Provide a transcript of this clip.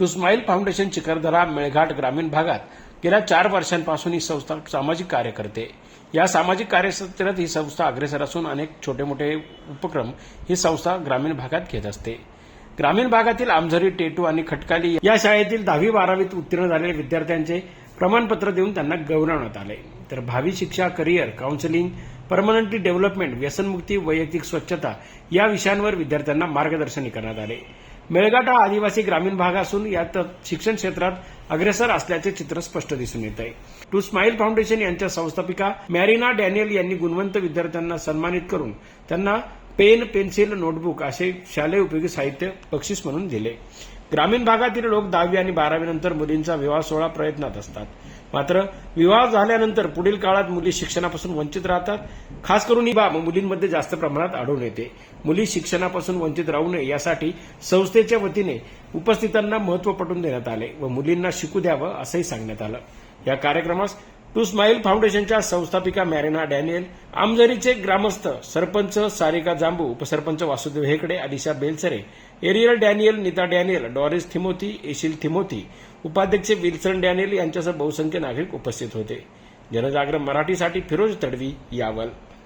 To Smile Foundation Chikhaldara Melghat ग्रामीण भागात गेल्या चार वर्षांपासून ही संस्था सामाजिक कार्य करते. या सामाजिक कार्यक्षेत्रात ही संस्था अग्रेसर असून अनेक छोटे मोठे उपक्रम ही संस्था ग्रामीण भागात घेत असते. ग्रामीण भागातील आमझरी टेटू आणि खटकाली या शाळेतील दहावी बारावीत उत्तीर्ण झालेल्या विद्यार्थ्यांचे प्रमाणपत्र देऊन त्यांना गौरवण्यात आले. तर भावी शिक्षा करिअर काउन्सिलिंग परमनंटली डेव्हलपमेंट व्यसनमुक्ती वैयक्तिक स्वच्छता या विषयांवर विद्यार्थ्यांना मार्गदर्शन करण्यात आले. मेळघाट हा आदिवासी ग्रामीण भाग असून यात शिक्षण क्षेत्रात अग्रेसर असल्याचे चित्र स्पष्ट दिसून येत आहे. टू स्माईल फाउंडेशन यांच्या संस्थापिका मॅरिना डॅनियल यांनी गुणवंत विद्यार्थ्यांना सन्मानित करून त्यांना पेन पेन्सिल नोटबुक असे शालेय उपयोगी साहित्य बक्षीस म्हणून दिले. ग्रामीण भागातील लोक दहावी आणि बारावी नंतर मुलींचा विवाह सोहळा प्रयत्नात असतात. मात्र विवाह झाल्यानंतर पुढील काळात मुली शिक्षणापासून वंचित राहतात. खास करून ही बाब मुलींमध्ये जास्त प्रमाणात आढळून येते. मुली शिक्षणापासून वंचित राहू नये यासाठी संस्थेच्या वतीने उपस्थितांना महत्त्व पटवून देण्यात आले व मुलींना शिकू द्यावं असंही सांगण्यात आलं. या कार्यक्रमास टू स्माईल फाउंडेशनच्या संस्थापिका मॅरिना डॅनियल आमझरीचे ग्रामस्थ सरपंच सारिका जांबू उपसरपंच Vasudev Hekade Alisha Belsare Ariel Daniel Neeta Daniel Doris Timothy एशिल Timothy उपाध्यक्ष विल्सन डॅनियल यांच्यासह बहुसंख्य नागरिक उपस्थित होते. जनजागरण मराठीसाठी फिरोज तडवी यावल.